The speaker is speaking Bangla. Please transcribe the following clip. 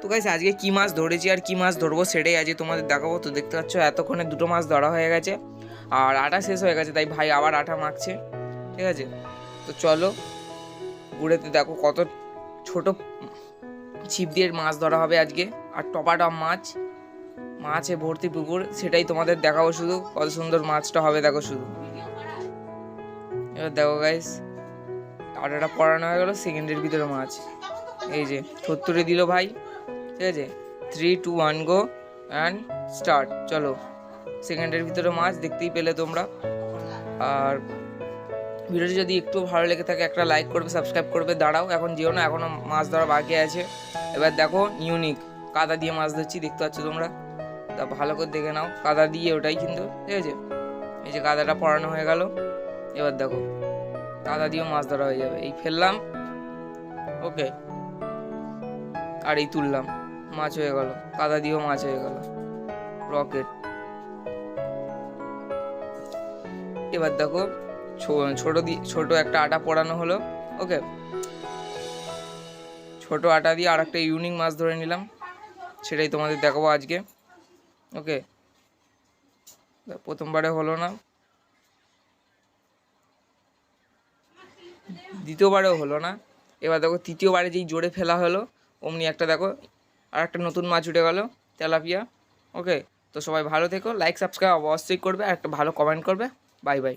তো গাইস আজকে কি মাছ ধরেছি আর কি মাছ ধরবো সেটাই আজকে তোমাদের দেখাবো। তো দেখতে পাচ্ছ, এতক্ষণে দুটো মাছ ধরা হয়ে গেছে আর আটা শেষ হয়ে গেছে, তাই ভাই আবার আটা মাখছে, ঠিক আছে? তো চলো ঘুরেতে দেখো কত ছোট ছিপ দিয়ে মাছ ধরা হবে আজকে। আর টপাটপ মাছ, মাছে ভর্তি পুকুর, সেটাই তোমাদের দেখাবো শুধু, কত সুন্দর মাছটা হবে দেখো শুধু। এবার দেখো গাইস আটাটা পড়ানো হয়ে গেলো সেকেন্ডের ভিতরে মাছ। এই যে, সত্তরে দিল ভাই। ঠিক আছে? Three two one go and start চলো সেকেন্ডের ভিতরে মাছ দেখতেই পেলে তোমরা। আর ভিডিওটি যদি একটু ভালো লেগে থাকে, একটা লাইক করবে সাবস্ক্রাইব করবে, দাঁড়াও, এখন যেও না এখনও মাছ ধরা বাকি আছে। এবার দেখো ইউনিক কাদা দিয়ে মাছ ধরছি, দেখতে পাচ্ছ তোমরা? তা ভালো করে দেখে নাও, কাদা দিয়ে ওটাই কিন্তু, ঠিক আছে? এই যে কাদাটা পড়ানো হয়ে গেল, এবার দেখো, কাদা দিয়েও মাছ ধরা হয়ে যাবে। এই ফেললাম ওকে আর এই তুললাম। মাছ হয়ে গেল, কাদা দিয়েও মাছ হয়ে গেল রকেট এবার দেখো ছোট দিয়ে ছোট একটা আটা পড়ানো হলো ওকে ছোট আটা দিয়ে আর একটা ইউনিক মাছ ধরে নিলাম, সেটাই তোমাদের দেখাবো আজকে ওকে প্রথমবারে হলো না। দ্বিতীয়বারেও হলো না। এবার দেখো, তৃতীয়বারে যেই জোরে ফেলা হলো, অমনি একটা দেখো আর একটা নতুন মাছ উঠে গেল, তেলাপিয়া। ওকে তো সবাই ভালো থেকো লাইক সাবস্ক্রাইব অবশ্যই করবে, আর একটা ভালো কমেন্ট করবে। Bye bye